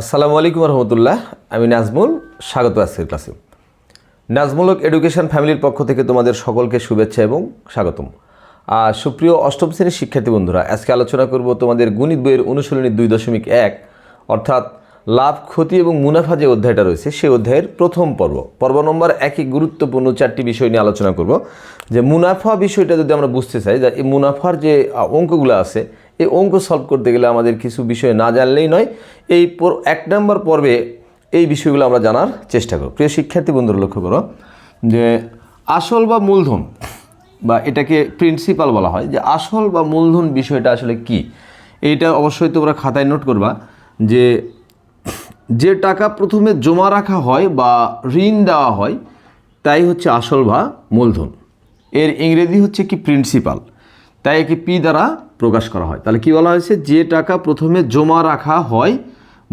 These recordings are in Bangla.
আসসালামু আলাইকুম রহমতুল্লাহ আমি নাজমুল, স্বাগত আজকের ক্লাসে। নাজমুলক এডুকেশন ফ্যামিলির পক্ষ থেকে তোমাদের সকলকে শুভেচ্ছা এবং স্বাগতম। আর সুপ্রিয় অষ্টম শ্রেণির শিক্ষার্থী বন্ধুরা, আজকে আলোচনা করব তোমাদের গণিত বইয়ের অনুশীলনী দুই দশমিক এক, অর্থাৎ লাভ, ক্ষতি এবং মুনাফা যে অধ্যায়টা রয়েছে, সেই অধ্যায়ের প্রথম পর্ব। পর্ব নম্বর একই গুরুত্বপূর্ণ চারটি বিষয় নিয়ে আলোচনা করব। যে মুনাফা বিষয়টা যদি আমরা বুঝতে চাই, যে এই মুনাফার যে অঙ্কগুলো আছে এই অঙ্ক সলভ করতে গেলে আমাদের কিছু বিষয় না জানলেই নয়। এই এক নম্বর পর্বে এই বিষয়গুলো আমরা জানার চেষ্টা করব। প্রিয় শিক্ষার্থী বন্ধুরা, লক্ষ্য করো যে আসল বা মূলধন, বা এটাকে প্রিন্সিপাল বলা হয়, যে আসল বা মূলধন বিষয়টা আসলে কি? এইটা অবশ্যই তোমরা খাতায় নোট করবা যে যে টাকা প্রথমে জমা রাখা হয় বা ঋণ দেওয়া হয়, তাই হচ্ছে আসল বা মূলধন। এর ইংরেজি হচ্ছে কি প্রিন্সিপাল তাই একে পি দ্বারা প্রকাশ করা হয়। তাহলে কি বলা হয়েছে? যে টাকা প্রথমে জমা রাখা হয়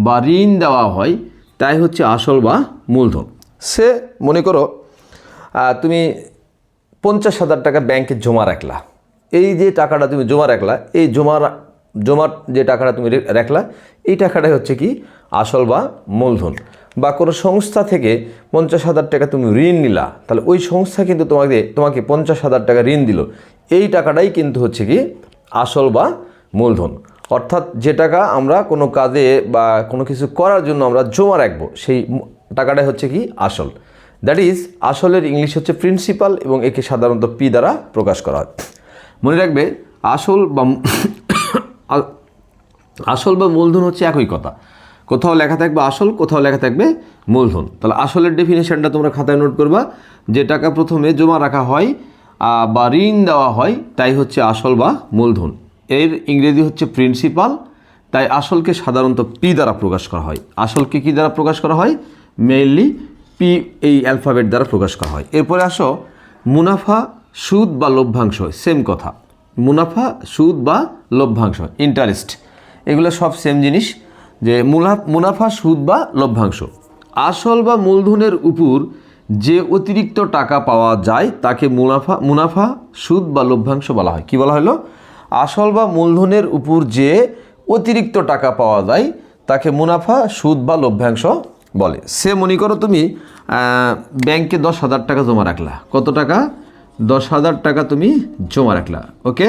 বা ঋণ দেওয়া হয়, তাই হচ্ছে আসল বা মূলধন। সে, মনে করো তুমি পঞ্চাশ হাজার টাকা ব্যাংকে জমা রাখলা। এই যে টাকাটা তুমি জমা রাখলা, এই জমা জমার যে টাকাটা তুমি রাখলা, এই টাকাটাই হচ্ছে কি? আসল বা মূলধন। বা কোনো সংস্থা থেকে পঞ্চাশ হাজার টাকা তুমি ঋণ নিলা, তাহলে ওই সংস্থা কিন্তু তোমাকে তোমাকে পঞ্চাশ হাজার টাকা ঋণ দিল। এই টাকাটাই কিন্তু হচ্ছে কি? আসল বা মূলধন। অর্থাৎ যে টাকা আমরা কোনো কাজে বা কোনো কিছু করার জন্য আমরা জমা রাখব, সেই টাকাটাই হচ্ছে কি আসল। দ্যাট ইজ আসলের ইংলিশ হচ্ছে প্রিন্সিপাল এবং একে সাধারণত পি দ্বারা প্রকাশ করা হয়। মনে রাখবে, আসল বা আসল বা মূলধন হচ্ছে একই কথা। কোথাও লেখা থাকবে আসল, কোথাও লেখা থাকবে মূলধন। তাহলে আসলের ডেফিনেশনটা তোমরা খাতায় নোট করবা। যে টাকা প্রথমে জমা রাখা হয় বা ঋণ দেওয়া হয়, তাই হচ্ছে আসল বা মূলধন। এর ইংরেজি হচ্ছে প্রিন্সিপাল তাই আসলকে সাধারণত পি দ্বারা প্রকাশ করা হয়। আসলকে কী দ্বারা প্রকাশ করা হয়? মেইনলি পি এই অ্যালফাবেট দ্বারা প্রকাশ করা হয়। এরপরে আসো, মুনাফা, সুদ বা লভ্যাংশ সেম কথা। মুনাফা, সুদ বা লভ্যাংশ ইন্টারেস্ট এগুলো সব সেম জিনিস, যে মুনা- মুনাফা, সুদ বা লভ্যাংশ। আসল বা মূলধনের উপর যে অতিরিক্ত টাকা পাওয়া যায়, তাকে মুনাফা মুনাফা, সুদ বা লভ্যাংশ বলা হয়। কি বলা হলো? আসল বা মূলধনের উপর যে অতিরিক্ত টাকা পাওয়া যায়, তাকে মুনাফা, সুদ বা লভ্যাংশ বলে। সে মনে করো তুমি ব্যাংকে দশ হাজার টাকা জমা রাখলা। কত টাকা? দশ হাজার টাকা তুমি জমা রাখলা। ওকে?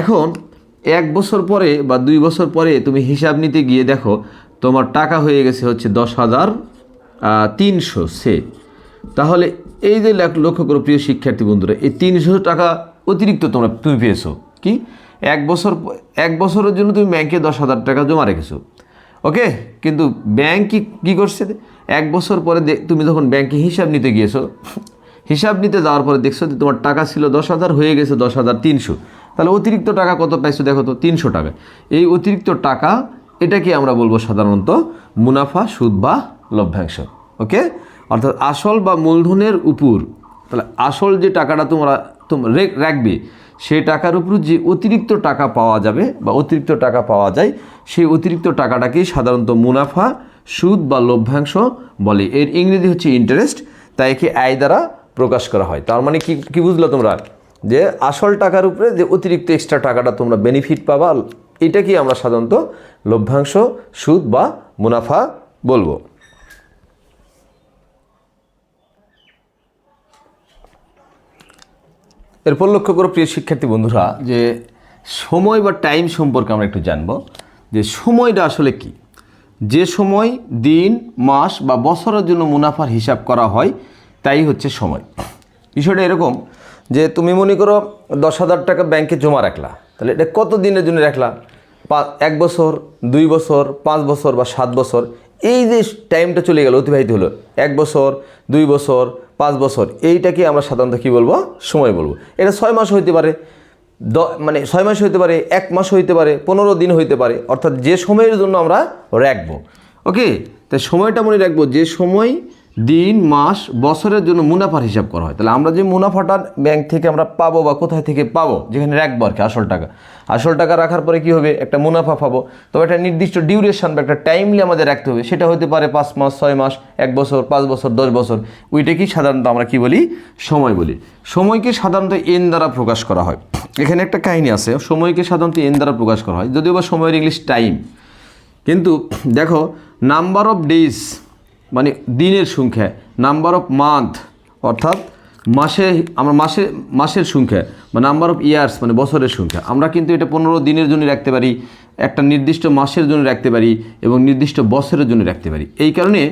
এখন এক বছর পরে বা দুই বছর পরে তুমি হিসাব নিতে গিয়ে দেখো, তোমার টাকা হয়ে গেছে হচ্ছে দশ হাজার তিনশো সে। তাহলে এই যে লক্ষ্য করো প্রিয় শিক্ষার্থী বন্ধুরা, এই তিনশো টাকা অতিরিক্ত তোমরা তুমি পেয়েছ। কি? এক বছর এক বছরের জন্য তুমি ব্যাংকে দশ হাজার টাকা জমা রেখেছো। ওকে? কিন্তু ব্যাংক কি কী করছে? এক বছর পরে তুমি যখন ব্যাংকে হিসাব নিতে গিয়েছো, হিসাব নিতে যাওয়ার পরে দেখছ যে তোমার টাকা ছিল দশ হাজার, হয়ে গেছে দশ হাজার তিনশো। তাহলে অতিরিক্ত টাকা কত পাইছো দেখো তো, তিনশো টাকা। এই অতিরিক্ত টাকা, এটাকে আমরা বলব সাধারণত মুনাফা, সুদ বা লভ্যাংশ। ওকে? অর্থাৎ আসল বা মূলধনের উপর, তাহলে আসল যে টাকাটা তোমরা তোমরা রাখবে, সেই টাকার উপর যে অতিরিক্ত টাকা পাওয়া যাবে বা অতিরিক্ত টাকা পাওয়া যায়, সেই অতিরিক্ত টাকাটাকেই সাধারণত মুনাফা, সুদ বা লভ্যাংশ বলে। এর ইংরেজি হচ্ছে ইন্টারেস্ট তাই একে আয় দ্বারা প্রকাশ করা হয়। তার মানে কি কি বুঝলো তোমরা? যে আসল টাকার উপরে যে অতিরিক্ত এক্সট্রা টাকাটা তোমরা বেনিফিট পাবা, এটাকেই আমরা সাধারণত লভ্যাংশ, সুদ বা মুনাফা বলব। এরপর লক্ষ্য করো প্রিয় শিক্ষার্থী বন্ধুরা, যে সময় বা টাইম সম্পর্কে আমরা একটু জানব, যে সময়টা আসলে কি? যে সময়, দিন, মাস বা বছরের জন্য মুনাফার হিসাব করা হয়, তাই হচ্ছে সময়। বিষয়টা এরকম, যে তুমি মনে করো দশ হাজার টাকা ব্যাংকে জমা রাখলা, তাহলে এটা কত দিনের জন্য রাখলা? পা- এক বছর, দুই বছর, পাঁচ বছর বা সাত বছর এই যে টাইমটা চলে গেল, অতিবাহিত হলো, এক বছর, দুই বছর, পাঁচ বছর, এইটাকে আমরা সাধারণত কী বলব? সময় বলব। এটা ছয় মাস হইতে পারে, দ মানে ছয় মাস হইতে পারে, এক মাস হইতে পারে, পনেরো দিন হইতে পারে, অর্থাৎ যে সময়ের জন্য আমরা রাখব। ওকে তাই সময়টা মনে রাখব, যে সময় দিন, মাস, বছরের জন্য মুনাফার হিসাব করা হয়। তাহলে আমরা যে মুনাফাটা ব্যাংক থেকে আমরা পাবো বা কোথায় থেকে পাবো, যেখানে রাখব আর কি, আসল টাকা। আসল টাকা রাখার পরে কি হবে? একটা মুনাফা পাবো। তবে একটা নির্দিষ্ট ডিউরেশন বা একটা টাইমলি আমাদের রাখতে হবে। সেটা হতে পারে পাঁচ মাস, ছয় মাস, এক বছর, পাঁচ বছর, দশ বছর। ওইটাকেই সাধারণত আমরা কি বলি? সময় বলি। সময়কে সাধারণত এন দ্বারা প্রকাশ করা হয়। এখানে একটা কাহিনী আছে। সময়কে সাধারণত এন দ্বারা প্রকাশ করা হয়। যদিও বা সময়ের ইংলিশ টাইম কিন্তু দেখো নাম্বার অফ ডেজ মানে দিনের সংখ্যা নাম্বার অফ মান্থ অর্থাৎ মাসে, আমরা মাসে, মাসের সংখ্যা, বা নাম্বার অফ ইয়ার্স মানে বছরের সংখ্যা। আমরা কিন্তু এটা পনেরো দিনের জন্য রাখতে পারি, একটা নির্দিষ্ট মাসের জন্য রাখতে পারি, এবং নির্দিষ্ট বছরের জন্য রাখতে পারি। এই কারণে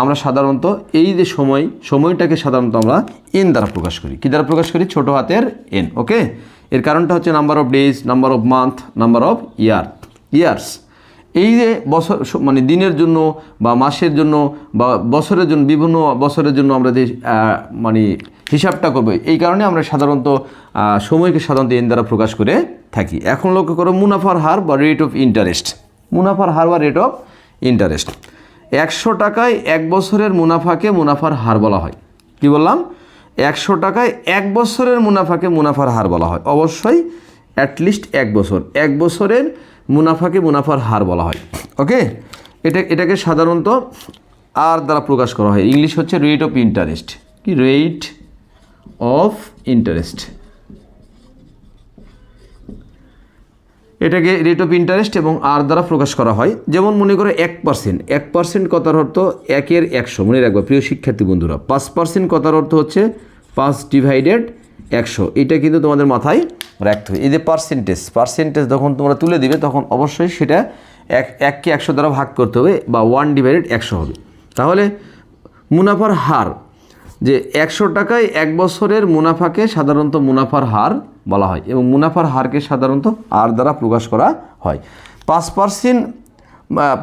আমরা সাধারণত এই যে সময়, সময়টাকে সাধারণত আমরা এন দ্বারা প্রকাশ করি। কী দ্বারা প্রকাশ করি? ছোট হাতের এন ওকে এর কারণটা হচ্ছে number of days number of month number of year years এই যে বছর মানে দিনের জন্য বা মাসের জন্য বা বছরের জন্য, বিভিন্ন বছরের জন্য আমরা যে মানে হিসাবটা করব, এই কারণে আমরা সাধারণত সময়কে সাধারণত এন দ্বারা প্রকাশ করে থাকি। এখন লক্ষ্য করো, মুনাফার হার বা রেট অফ ইন্টারেস্ট মুনাফার হার বা রেট অফ ইন্টারেস্ট একশো টাকায় এক বছরের মুনাফাকে মুনাফার হার বলা হয়। কি বললাম? একশো টাকায় এক বছরের মুনাফাকে মুনাফার হার বলা হয়। অবশ্যই অ্যাটলিস্ট এক বছর। এক বছরের মুনাফাকে মুনাফার হার বলা হয়। ওকে? এটা এটাকে সাধারণত আর দ্বারা প্রকাশ করা হয়। ইংলিশ হচ্ছে রেট অফ ইন্টারেস্ট কি? রেট অফ ইন্টারেস্ট এটাকে রেট অফ ইন্টারেস্ট এবং আর দ্বারা প্রকাশ করা হয়। যেমন মনে করো এক পার্সেন্ট এক পার্সেন্ট কথার অর্থ একের একশো। মনে রাখবে, প্রিয় শিক্ষার্থী বন্ধুরা, পাঁচ পার্সেন্ট কথার অর্থ হচ্ছে পাঁচ ডিভাইডেড একশো। এটা কিন্তু তোমাদের মাথায় রাখতে হবে। এই যে পার্সেন্টেজ পার্সেন্টেজ যখন তোমরা তুলে দিবে, তখন অবশ্যই সেটা এক, এককে একশো দ্বারা ভাগ করতে হবে বা ওয়ান ডিভাইডেড একশো হবে। তাহলে মুনাফার হার, যে একশো টাকায় এক বছরের মুনাফাকে সাধারণত মুনাফার হার বলা হয় এবং মুনাফার হারকে সাধারণত আর দ্বারা প্রকাশ করা হয়। পাঁচ পার্সেন্ট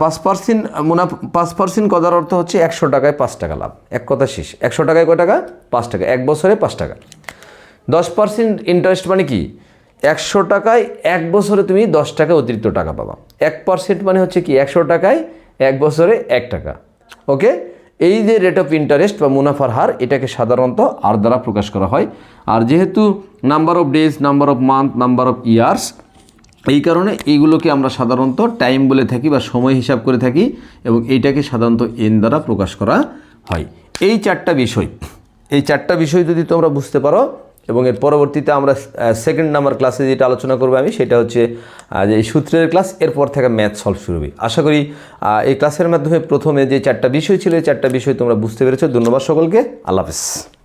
পাঁচ পার্সেন্ট মুনাফা, পাঁচ পার্সেন্ট কথার অর্থ হচ্ছে একশো টাকায় পাঁচ টাকা লাভ। এক কথা শেষ। একশো টাকায় কয় টাকা? পাঁচ টাকা। এক বছরে পাঁচ টাকা। দশ পার্সেন্ট ইন্টারেস্ট মানে কি? একশো টাকায় এক বছরে তুমি দশ টাকা অতিরিক্ত টাকা পাবা। এক পার্সেন্ট মানে হচ্ছে কি? একশো টাকায় এক বছরে এক টাকা। ওকে এই যে রেট অফ ইন্টারেস্ট বা মুনাফার হার, এটাকে সাধারণত আর দ্বারা প্রকাশ করা হয়। আর যেহেতু number of days number of month number of years এই কারণে এইগুলোকে আমরা সাধারণত টাইম বলে থাকি বা সময় হিসাব করে থাকি এবং এইটাকে সাধারণত এন দ্বারা প্রকাশ করা হয়। এই চারটা বিষয়। এই চারটা বিষয় যদি তোমরা বুঝতে পারো এবং এর পরবর্তীতে আমরা সেকেন্ড নাম্বার ক্লাসে যেটা আলোচনা করব আমি, সেটা হচ্ছে যে সূত্রের ক্লাস এরপর থেকে ম্যাথ সলভ শুরু হবে। আশা করি এই ক্লাসের মাধ্যমে প্রথমে যে চারটা বিষয় ছিল, এই চারটা বিষয় তোমরা বুঝতে পেরেছ। ধন্যবাদ সকলকে। আল্লাহ হাফেজ।